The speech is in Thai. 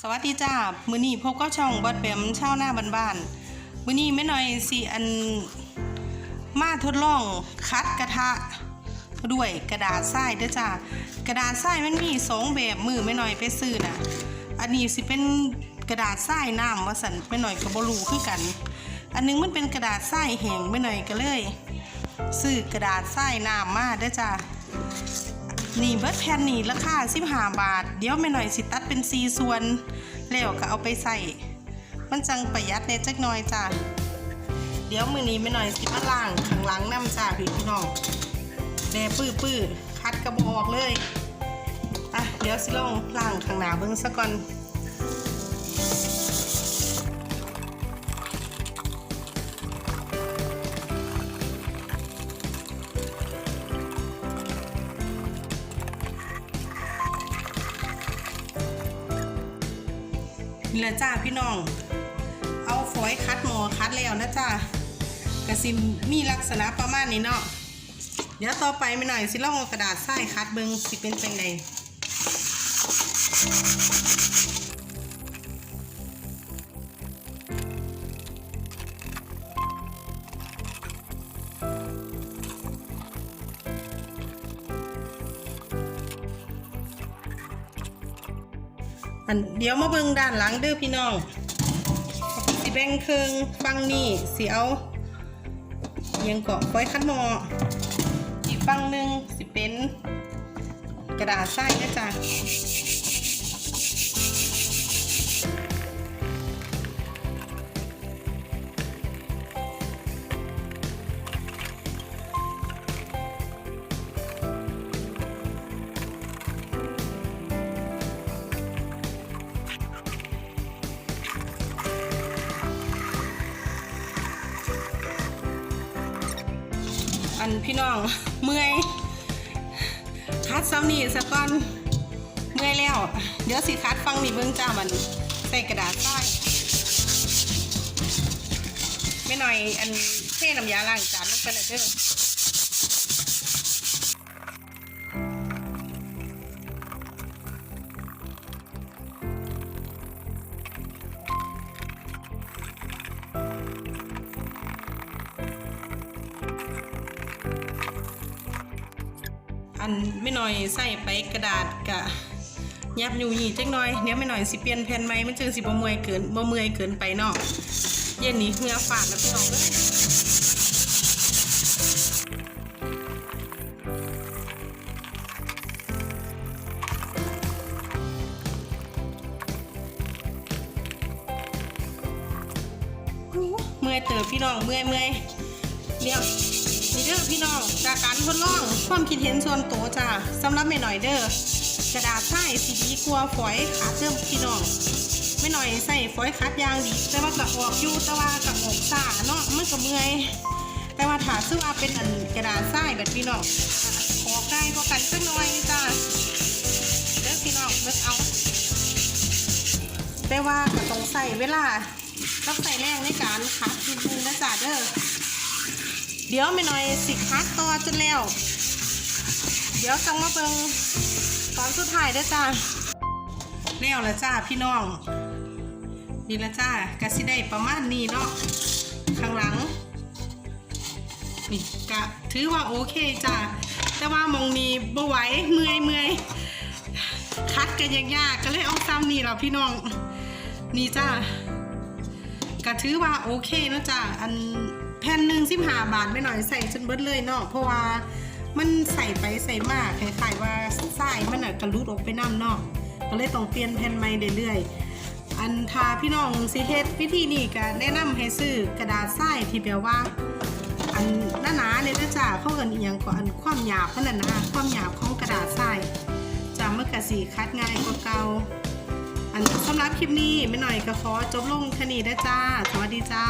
สวัสดีจ้า มือนี้พบกับช่องบอดแบมชาวหน้าบ้านๆมือนี้แม่หน่อยสิอันมาทดลองคัดกระทะ ด้วยกระดาษทรายเด้อจ้ากระดาษทรายมันมีสองแบบมือแม่หน่อยไปซื้อน่ะ อันนี้สิเป็นกระดาษทรายน้ำว่าสันแม่หน่อยก็บ่รู้คือกัน อันหนึงมันเป็นกระดาษทรายแห้งแม่หน่อยก็เลยซื้อกระดาษทรายน้ำมาเด้อจ้า นี่เบิร์ดแผ่นนี่ราคา15บาท เดี๋ยวไม่หน่อยสิตัดเป็น4ส่วน แล้วก็เอาไปใส่ มันจังประหยัดในจักหน่อยจ้ะ เดี๋ยวมือนี้ไม่หน่อยสิมาล่างข้างหลังน้ำจ้าพี่พี่น้องแดปื้อปื้อคัดกระบอกเลยอะเดี๋ยวสิลองล่างข้างหน้าเบิ้งซะก่อน นี่ละจ้าพี่น้อง เอาฝอยคัดหมอคัดแล้วนะจ้ากระซิมมีลักษณะประมาณนี้เนาะเดี๋ยวต่อไปไม่หน่อยสิลองเอากระดาษทรายคัดเบิงสิเป็นจังได อันเดี๋ยวมาเบิงด้านหลังเด้อพี่น้อง สิแบ่งครึ่งฟังนี่สิเอายังเกาะฝอยคัดหมออีกฟังหนึ่งสิเป็นกระดาษไส้นะจ๊ะ อันพี่น้องเมื่อยคัดซ้ำนี่สะก้อนเมื่อยแล้ว เดี๋ยวสิคัดฟังนี่เบิ่งจ้ามันใส่กระดาษทรายไม่หน่อยอันเท่น้ำยาล้างจานลงไปเลยเด้อ อันไม่หน่อยใส่ไปกระดาษกะยับอยู่ยี่จักหน่อยเดี๋ยวไม่หน่อยสิเปลี่ยนแผ่นไหมมันจึงสิบ่เมื่อยเกินบ่เมื่อยเกินไปเนาะเย็นนี้เหงื่อฝาดแล้วพี่น้องเอ้ยเมื่อยเติบพี่น้องเมื่อยเมื่อยเดี๋ยว นี่เด้อพี่น้องจากการทดลองความคิดเห็นส่วนตัวจ้าสำหรับไม่หน่อยเด้อกระดาษทรายสีดีกว่าฝอยขาดเด้อพี่น้องไม่หน่อยใส่ฝอยคัดยางดี แต่ว่ากับออกอยู่แต่ว่ากับออกซ่าเนาะมันก็เมื่อยแต่ว่าถ้าซื้อว่าเป็นอันกระดาษทรายแบบพี่น้องขอใกล้ก็กันสักหน่อยจ้าเด้อพี่น้องเบิกเอา แต่ว่าก็ต้องใส่เวลาต้องใส่แรงในการคัดนิดนึงนะจ้าเด้อ เดี๋ยวไม่น้อยสิคัดต่อจนแล้ว เดี๋ยวจังมาเบิงตอนสุดท้ายด้จ้าแล้วละจ้าพี่น้อง นี่ละจ้ากะสิได้ประมาณนี้เนาะข้างหลัง นี่กะถือว่าโอเคจ้าแต่ว่ามองนี้บ่ไหวเมื่อยเมื่อยคัดกันยากๆก็เลยเอาซ้ำนี่ล่ะพี่น้อง นี่จ้าก็ถือว่าโอเคนะจ้ะอัน ผ่นหนึ่งสิบห้าบาทไม่หน่อยใส่จนเบิดเลยเนาะเพราะว่ามันใส่ไปใส่มากคล้ายๆว่าทรายมันอะกระลุดออกไปน้ำเนาะก็เลยต้องเปลี่ยนแผ่นใหม่เรื่อยๆอันทาพี่น้องสิเฮ็ดวิธีนี้ก็แนะนำให้ซื้อกระดาษทรายที่แบบว่า อันหนาๆเนี่ยนะจ้ะเขาเอินอียงก็อันความหยาบมันน่ะนะความหยาบของกระดาษทรายจะมันก็สีคัดง่ายกว่าเก่าอันสำหรับคลิปนี้ไม่หน่อยก็ขอจบลงแค่นี้นะจ้า สวัสดีจ้า